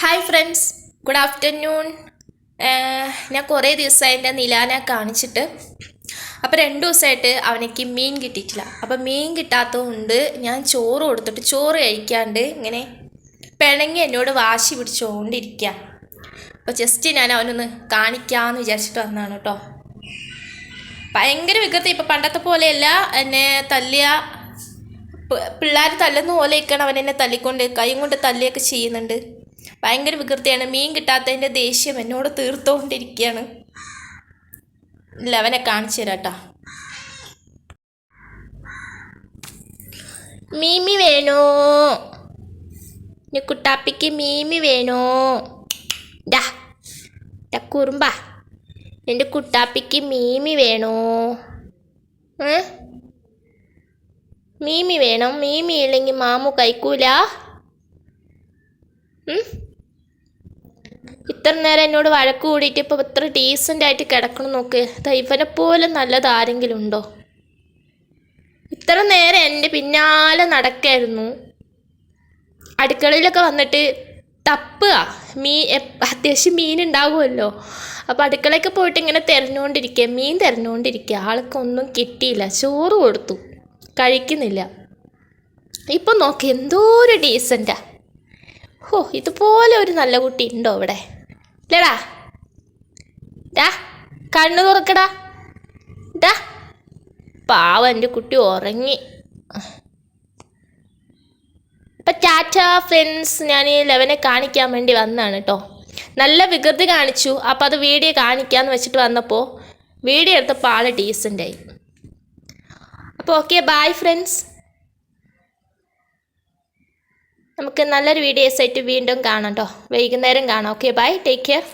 Hi friends good afternoon ഞാൻ കുറേ ദിവസമായി എന്റെ നിലാനെ കാണിച്ചിട്ട്. അപ്പോൾ രണ്ട് ദിവസമായിട്ട് അവനക്ക് മീൻ കിട്ടിയിട്ടില്ല. അപ്പോൾ മീൻ കിട്ടാത്തതുകൊണ്ട് ഞാൻ ചോറ് കൊടുത്തിട്ട് ചോറ് കഴിക്കാണ്ട് ഇങ്ങനെ പിണങ്ങി എന്നോട് വാശി പിടിച്ചുകൊണ്ടിരിക്കുക അപ്പോൾ ജസ്റ്റ് ഞാൻ അവനൊന്ന് കാണിക്കാമെന്ന് വിചാരിച്ചിട്ട് വന്നതാണ് കേട്ടോ. ഭയങ്കര വികൃതി. ഇപ്പം പണ്ടത്തെ പോലെയല്ല. എന്നെ തല്ലിയ പിള്ളേർ തല്ലുന്ന പോലെയൊക്കെയാണ് അവൻ എന്നെ തല്ലിക്കൊണ്ട് കൈ കൊണ്ട് തല്ലിയൊക്കെ ചെയ്യുന്നുണ്ട്. ഭയങ്കര വികൃതിയാണ്. മീൻ കിട്ടാത്തതിന്റെ ദേഷ്യം എന്നോട് തീർത്തുകൊണ്ടിരിക്കുകയാണ് ഇല്ല അവനെ കാണിച്ചു തരാട്ടാ മീമി വേണോ? കുട്ടാപ്പിക്ക് മീമി വേണോ? ഡാ കുറുമ്പ. എന്റെ കുട്ടാപ്പിക്ക് മീമി വേണോ? മീമി വേണം. മീമി ഇല്ലെങ്കിൽ മാമു കഴിക്കൂല? ഇത്ര നേരം എന്നോട് വഴക്ക് കൂടിയിട്ട് ഇപ്പോൾ ഇത്ര ഡീസന്റ് ആയിട്ട് കിടക്കണം നോക്ക്. ദൈവനെ പോലെ നല്ലത് ആരെങ്കിലും ഉണ്ടോ? ഇത്ര നേരം എന്റെ പിന്നാലെ നടക്കായിരുന്നു. അടുക്കളയിലൊക്കെ വന്നിട്ട് തപ്പുക. മീൻ അത്യാവശ്യം മീൻ ഉണ്ടാകുമല്ലോ അപ്പോൾ അടുക്കളയൊക്കെ പോയിട്ട് ഇങ്ങനെ തിരഞ്ഞുകൊണ്ടിരിക്കുക. മീൻ തിരഞ്ഞുകൊണ്ടിരിക്കുക. ആൾക്കൊന്നും കിട്ടിയില്ല. ചോറ് കൊടുത്തു. കഴിക്കുന്നില്ല. ഇപ്പം നോക്ക് എന്തോ ഒരു ഡീസന്റാ ഹോ ഇതുപോലെ ഒരു നല്ല കുട്ടി ഉണ്ടോ ഇവിടെ ഇല്ലടാ. ഡാ കണ്ണു തുറക്കടാ. ഡാ പാവ എന്റെ കുട്ടി ഉറങ്ങി. അപ്പം ടാറ്റ ഫ്രണ്ട്സ് ഞാൻ ഈ ലെവനെ കാണിക്കാൻ വേണ്ടി വന്നതാണ് കേട്ടോ. നല്ല വികൃതി കാണിച്ചു. അപ്പോൾ അത് വീഡിയോ കാണിക്കാമെന്ന് വെച്ചിട്ട് വന്നപ്പോൾ വീഡിയോ എടുത്തപ്പോൾ ആൾ ഡീസന്റായി അപ്പോൾ ഓക്കെ ബായ് ഫ്രണ്ട്സ് നമുക്ക് നല്ലൊരു വീഡിയോസ് ആയിട്ട് വീണ്ടും കാണാം കേട്ടോ വൈകുന്നേരം കാണാം. Okay bye take care